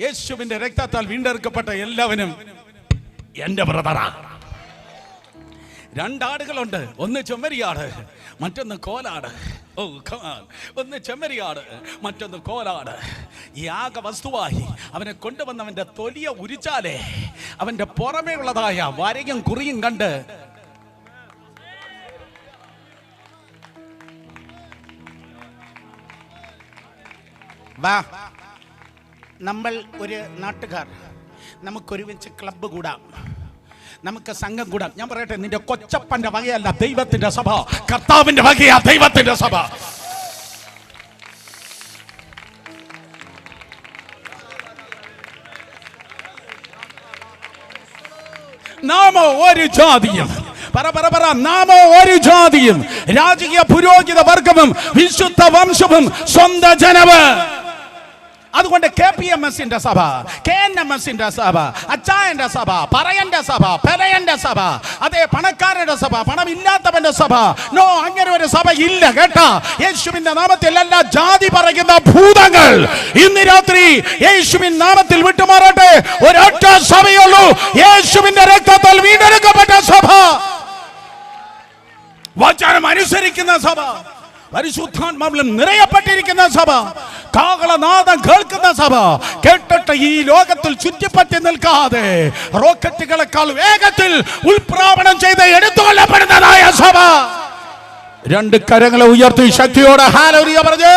യേശുവിന്റെ രക്തത്താൽ വീണ്ടെടുക്കപ്പെട്ട എല്ലാവരും എന്റെ ബ്രദറാ. രണ്ടാടുകളുണ്ട്. ഒന്ന് ചെമ്മരിയാട് മറ്റൊന്ന് കോലാട്. ഓ. ഒന്ന് ചെമ്മരിയാട് മറ്റൊന്ന് കോലാട്. യാഗ വസ്തുവായി അവനെ കൊണ്ടുവന്നവന്റെ തൊലിയ ഉരിച്ചാലേ അവന്റെ പുറമേ ഉള്ളതായ വരയും കുറിയും കണ്ട് വാ. നമ്മൾ ഒരു നാട്ടുകാർ. നമുക്കൊരുമിച്ച് ക്ലബ്ബ് കൂടാം. നമുക്ക് സംഘം കൂടാം. ഞാൻ പറയട്ടെ നിന്റെ കൊച്ചപ്പന്റെ വകയല്ല ദൈവത്തിന്റെ സഭ. കർത്താവിന്റെ വകയാ ദൈവത്തിന്റെ സഭ. നാമോ ഒരു ജാതിയും. പറ പറ പറ നാമോ ഒരു ജാതിയും. രാജകീയ പുരോഹിത വർഗവും വിശുദ്ധ വംശവും സ്വന്തം ജനവ് അതുകൊണ്ട് കെ പി എം എസിന്റെ സഭ കെ എൻ എം എസിന്റെ സഭ അച്ചായന്റെ സഭ പറയന്റെ സഭ പെരയന്റെ സഭ അതേ പണക്കാരന്റെ സഭ പണമില്ലാത്തവന്റെ സഭ. നോ അങ്ങനെ ഒരു സഭ ഇല്ല കേട്ടാ. യേശുവിന്റെ നാമത്തിൽ എല്ലാ ജാതി പറയുന്ന ഭൂതങ്ങൾ ഇന്ന് രാത്രി യേശുവിൻ നാമത്തിൽ വിട്ടുമാറട്ടെ. ഒരൊറ്റ സഭയുള്ളൂ. യേശുവിന്റെ രക്തത്താൽ വീണ്ടെടുക്കപ്പെട്ട സഭ. വചനം അനുസരിക്കുന്ന സഭ. പരിശുദ്ധാത്മാവിലും നിറയപ്പെട്ടിരിക്കുന്ന സഭ കാഹളനാദം കേൾക്കുന്ന സഭ കേട്ടിട്ട് ഈ ലോകത്തിൽ ചുറ്റിപ്പറ്റി നിൽക്കാതെ റോക്കറ്റുകളെക്കാൾ വേഗത്തിൽ ഉൽപ്രാപണം ചെയ്ത് എടുത്തുകൊള്ളപ്പെടുന്നതായ സഭ. രണ്ട് കരങ്ങളെ ഉയർത്തി ശക്തിയോടെ ഹാലോറിയ പറഞ്ഞേ.